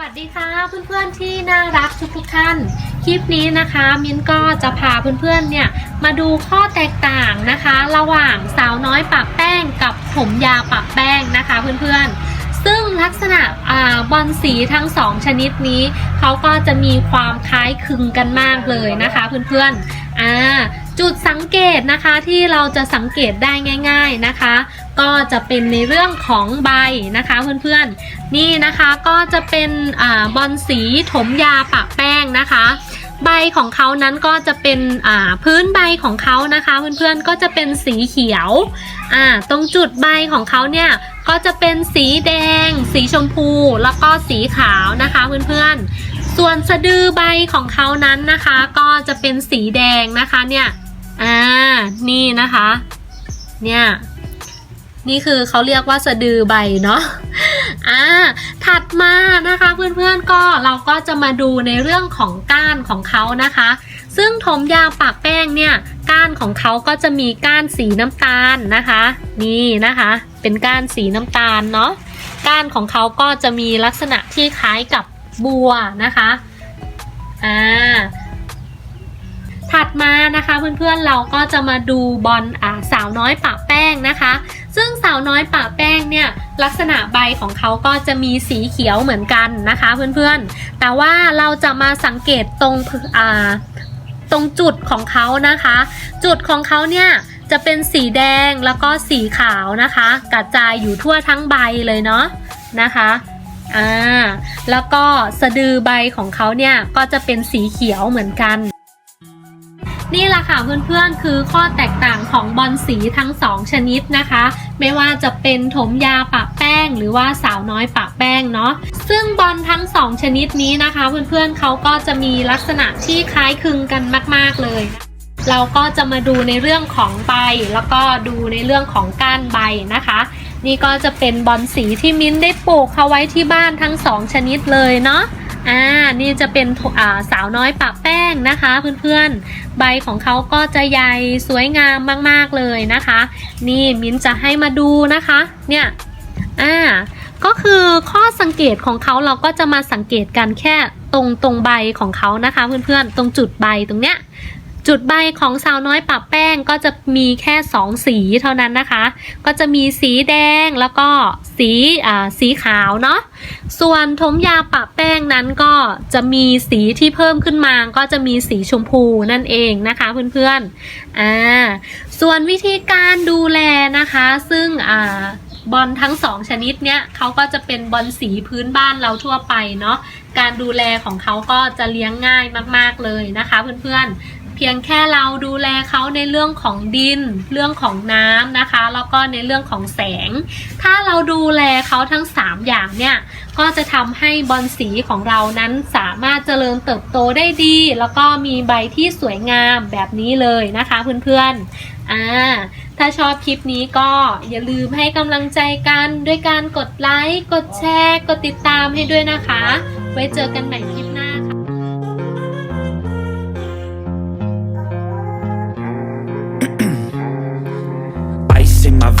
วัสดีค่ะเพื่อนๆที่น่ารักทุกๆท่าน คลิปนี้นะคะมิ้นก็จะพาเพื่อนๆเนี่ยมาดูข้อแตกต่างนะคะ ระหว่างสาวน้อยปะแป้งกับผมยาปะแป้งนะคะเพื่อนๆ ซึ่งลักษณะอบอลสีทั้งสองชนิดนี้เขาก็จะมีความคล้ายคลึงกันมากเลยนะคะเพื่อนๆอ่า จุดสังเกตนะคะที่เราจะสังเกตได้ง่าย ๆนะคะ ก็จะเป็นในเรื่องของใบนะคะเพื่อนๆนี่นะคะก็จะเป็นอบอลสีถมยาปะแป้งนะคะ ใบของเขานั้นก็จะเป็นพื้นใบของเขานะคะเพื่อนๆก็จะเป็นสีเขียวตรงจุดใบของเขาเนี่ยก็จะเป็นสีแดง สีชมพู แล้วก็สีขาวนะคะเพื่อนๆส่วนสะดือใบของเขานั้นนะคะ ก็จะเป็นสีแดงนะคะเนี่ย อ่า นี่นะคะ เนี่ย นี่คือเขาเรียกว่าสะดือใบเนาะ อ่า ถัดมานะคะเพื่อนๆก็เราก็จะมาดูในเรื่องของก้านของเขานะคะ ซึ่งถมยาวปากแป้งเนี่ย ก้านของเขาก็จะมีก้านสีน้ำตาลนะคะ นี่นะคะ เป็นก้านสีน้ำตาลเนาะ ก้านของเขาก็จะมีลักษณะที่คล้ายกับบัวนะคะ อ่า มานะคะเพื่อนๆเราก็จะมาดูบอลอ่าสาวน้อยปะแป้งนะคะ ซึ่งสาวน้อยปะแป้งเนี่ยลักษณะใบของเขาก็จะมีสีเขียวเหมือนกันนะคะเพื่อนๆ แต่ว่าเราจะมาสังเกตตรงอ่าตรงจุดของเขานะคะ จุดของเขาเนี่ยจะเป็นสีแดงแล้วก็สีขาวนะคะ กระจายอยู่ทั่วทั้งใบเลยเนาะนะคะอ่าแล้วก็สะดือใบของเขาเนี่ยก็จะเป็นสีเขียวเหมือนกัน นี่แหละค่ะเพื่อนๆคือข้อแตกต่างของบอลสีทั้งสองชนิดนะคะ ไม่ว่าจะเป็นถมยาปะแป้ง หรือว่าสาวน้อยปะแป้งเนาะซึ่งบอลทั้งสองชนิดนี้นะคะ เพื่อนๆเขาก็จะมีลักษณะที่คล้ายคลึงกันมาก ๆเลย เราก็จะมาดูในเรื่องของใบแล้วก็ดูในเรื่องของก้านใบนะคะนี่ก็จะเป็นบอลสีที่มิ้นได้ปลูกเขาไว้ที่บ้านทั้งสองชนิดเลยเนาะ อ่า นี่จะเป็นอ่าสาวน้อยปะแป้งนะคะ เพื่อนๆ ใบของเขาก็จะใหญ่สวยงามมากๆเลยนะคะ นี่มิ้นจะให้มาดูนะคะ เนี่ย อ่า ก็คือข้อสังเกตของเขาเราก็จะมาสังเกตกันแค่ตรงตรงใบของเขานะคะ เพื่อนๆ ตรงจุดใบตรงเนี้ย จุดใบของสาวน้อยปะแป้งก็จะมีแค่สองสีเท่านั้นนะคะ ก็จะมีสีแดงแล้วก็สีอ่าสีขาวเนาะส่วนถมยาปะแป้งนั้นก็จะมีสีที่เพิ่มขึ้นมาก็จะมีสีชมพูนั่นเองนะคะเพื่อนๆอ่าส่วนวิธีการดูแลนะคะ ซึ่งอ่าบอลทั้งสองชนิดเนี้ยเขาก็จะเป็นบอลสีพื้นบ้านเราทั่วไปเนาะการดูแลของเขาก็จะเลี้ยงง่ายมาก ๆเลยนะคะ เพื่อนๆ เพียงแค่เราดูแลเขาในเรื่องของดิน เรื่องของน้ำนะคะ แล้วก็ในเรื่องของแสง ถ้าเราดูแลเขาทั้ง 3 อย่างเนี่ยก็จะทำให้บอลสีของเรานั้นสามารถเจริญเติบโตได้ดี แล้วก็มีใบที่สวยงามแบบนี้เลยนะคะเพื่อนๆอ่าถ้าชอบคลิปนี้ก็อย่าลืมให้กำลังใจกันด้วยการกดไลค์ กดแชร์ กดติดตามให้ด้วยนะคะ ไว้เจอกันใหม่คลิป